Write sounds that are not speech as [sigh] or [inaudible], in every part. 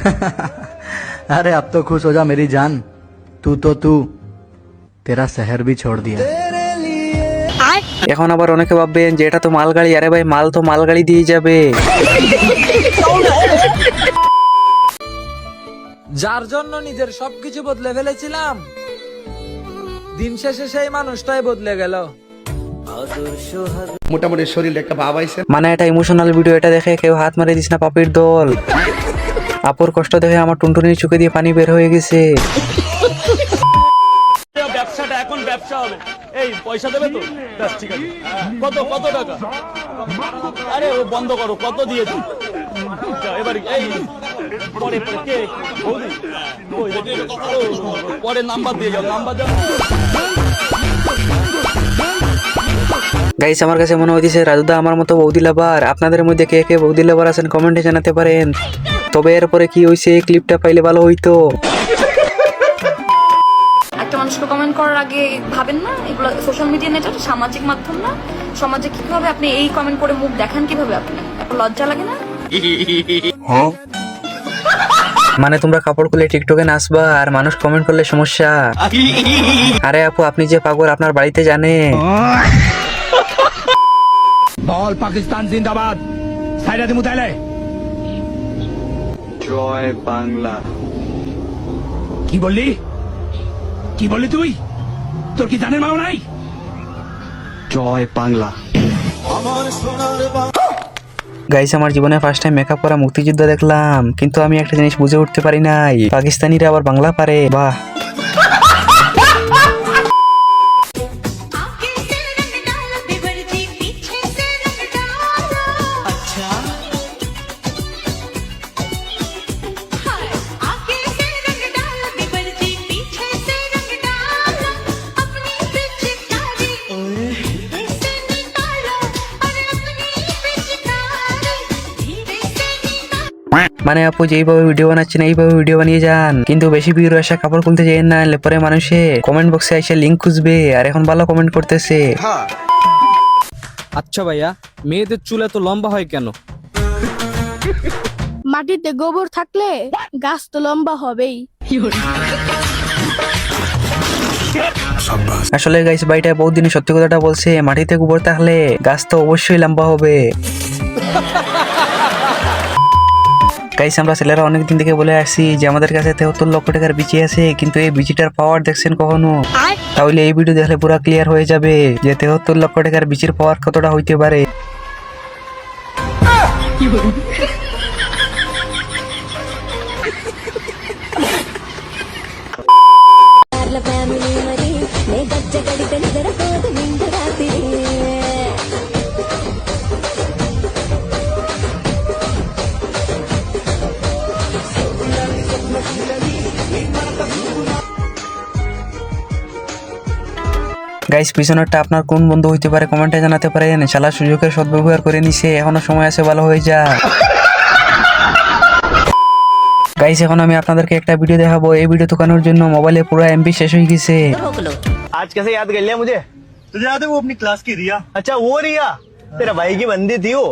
[laughs] अरे अब तो खुश हो जा मेरी जान तू तो तू तेरा शहर भी छोड़ दिया এখন আবার অনেকে ভাববেন যে এটা তো মালগাড়ি আরে ভাই মাল তো মালগাড়ি দিয়ে যাবে যার জন্য নিজের সবকিছু বদলে ফেলেছিলাম দিন শেষে সেই মানুষটাই বদলে গেল মোটামুটি শরীরে একটা ভাব আইছে মানে এটা ইমোশনাল ভিডিও এটা দেখে কেউ হাত মারে দিস না পাপির দল আপুর কষ্ট দেখে আমার টুনটুনির চোখে দিয়ে পানি বের হয়ে গেছে। ব্যবসাটা এখন ব্যবসা হবে। এই পয়সা দেবে তো? ঠিক আছে। কত কত টাকা? আরে ও বন্ধ করো কত দিয়েছি? এবার এই পরে কে? পরে নাম্বার দিয়ে যাও নাম্বার দাও। গাইস আমার কাছে মনে হইতেছে রাজুদা আমার মতো বৌদি লাভার। আপনাদের মধ্যে কে কে বৌদি লাভার আছেন কমেন্টে জানাতে পারেন। তবে এরপরে কি হয়েছে এই ক্লিপটা পাইলে ভালো হইতো। একটা মানুষকে কমেন্ট করার আগে ভাবেন না এগুলো সোশ্যাল মিডিয়া নেট সামাজিক মাধ্যম না। সমাজে কীভাবে আপনি এই কমেন্ট করে মুখ দেখান কীভাবে আপনি? লজ্জা লাগে না? মানে তোমরা কাপড় খুলে টিকটকে নাচবা আর মানুষ কমেন্ট করলে সমস্যা। আরে আপু আপনি যে পাগল আপনার বাড়িতে জানে। বল পাকিস্তান জিন্দাবাদ। সাইডা দিমু তাইলে। জয় বাংলা। কি বললি? কি বললি তুই? তোর কি জানের মাও নাই? জয় বাংলা। আমার সোনার গাইস আমার জীবনে ফার্স্ট টাইম মেকআপ করা মুক্তিযুদ্ধ দেখলাম কিন্তু আমি একটা জিনিস বুঝে উঠতে পারি নাই। পাকিস্তানিরা আবার বাংলা পারে বাহ। মানে আপু যেইভাবে ভিডিও বানাচ্ছেন এইভাবে ভিডিও বানিয়ে যান। কিন্তু বেশি ভিউর আসা কাপড় খুলতে যেন না পরে মানুষে। কমেন্ট বক্সে এসে লিঙ্ক খুঁজবে আর এখন ভালো কমেন্ট করতেছে আচ্ছা ভাইয়া মেয়েদের চুল এত লম্বা হয় কেন? মাটিতে গোবর থাকলে গাছ তো লম্বা হবেই। আসলে গাইস ভাইটা বহুত দিন সত্যি কথাটা বলছে মাটিতে গোবর থাকলে গাছ তো অবশ্যই লম্বা হবে। গাইস আমরা ছেলেরা অনেকদিন থেকে বলে আসছি যে আমাদের কাছে তেহত্তর লক্ষ টাকার বিচি আছে কিন্তু এই বিচিটার পাওয়ার দেখছেন কখনো? তাহলে এই ভিডিও দেখলে পুরো ক্লিয়ার হয়ে যাবে যে তেহত্তর লক্ষ টাকার বিচির পাওয়ার কতটা হইতে পারে। গাইস পিছনেরটা আপনার কোন বন্ধু হইতে পারে কমেন্টে জানাতে পারেন শালা সুযোগের সদ্ব্যবহার করে নিছে এখনো সময় আছে ভালো হয়ে যা গাইস এখন আমি আপনাদেরকে একটা ভিডিও দেখাবো এই ভিডিও দোকানোর জন্য মোবাইলে পুরো এমবি শেষ হয়ে গেছে आज कैसे याद कर लिया मुझे तुझे याद है वो अपनी क्लास की रिया अच्छा वो रिया तेरा भाई की बंदी थी वो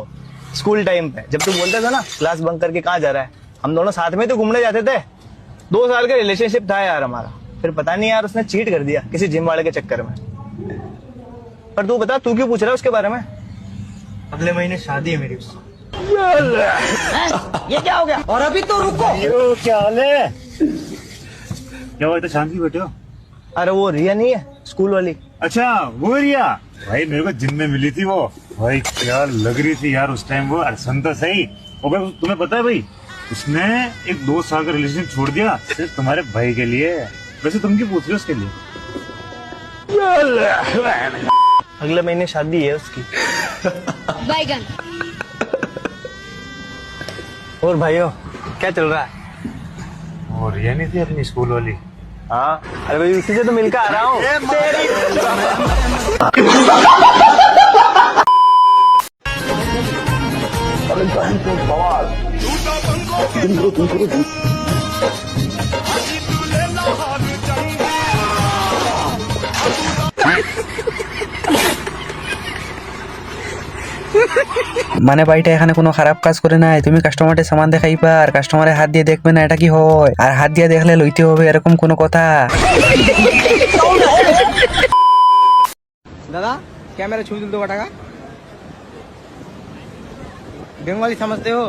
स्कूल टाइम पे जब तू बोलता था ना क्लास बंक करके कहाँ जा रहा है हम दोनों साथ में तो घूमने जाते थे दो साल का रिलेशनशिप था यार हमारा फिर पता नहीं यार उसने चीट कर दिया किसी जिम वाले के चक्कर में पर तू बता तू क्यों पूछ रहा है उसके बारे में? अगले महीने शादी है मेरी उससे ये क्या हो गया? और अभी तो रुको। क्या हाल है? क्या हुआ इतना शांति बैठे हो? अरे वो रिया नहीं है स्कूल वाली। अच्छा वो रिया? भाई मेरे को जिम में मिली थी वो। भाई क्या लग रही थी यार उस टाइम वो? अरे सुन तो सही। और भाई तुम्हें पता है भाई उसने एक दो साल का रिलेशन छोड़ दिया सिर्फ़ तुम्हारे भाई के लिए। वैसे तुम क्यों पूछ रहे हो उसके लिए? अगले महीने शादी है उसकी। बैगन और भाइयों क्या चल रहा है? वो रिया नहीं थी अपनी स्कूल वाली। हाँ अरे भाई उसी से तो मिलकर आ रहा हूँ। মানে বাড়িটা এখানে কোনো খারাপ কাজ করে নাই। তুমি কাস্টমারের সামান দেখাইবা আর কাস্টমারের হাত দিয়ে দেখবে না, এটা কি হয়? আর হাত দিয়ে দেখলে লইতে হবে, এরকম কোনো কথা। দাদা ক্যামেরা ছবি তুলতে টাকা। বেঙ্গলি সমাজতে হো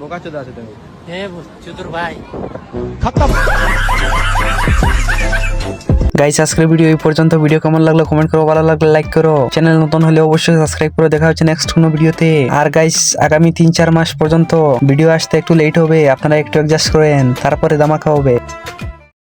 বোকা চোদা আছে তুমি গাইস আজকের ভিডিও এই পর্যন্ত। ভিডিও কেমন লাগল কমেন্ট করো, ভালো লাগলে লাইক করো। চ্যানেল নতুন হলে অবশ্যই সাবস্ক্রাইব করে দেখা হচ্ছে নেক্সট কোনো ভিডিওতে আর গাইস আগামী তিন চার মাস পর্যন্ত ভিডিও আসতে একটু লেট হবে, আপনারা একটু অ্যাডজাস্ট করেন, তারপরে দামাকা হবে।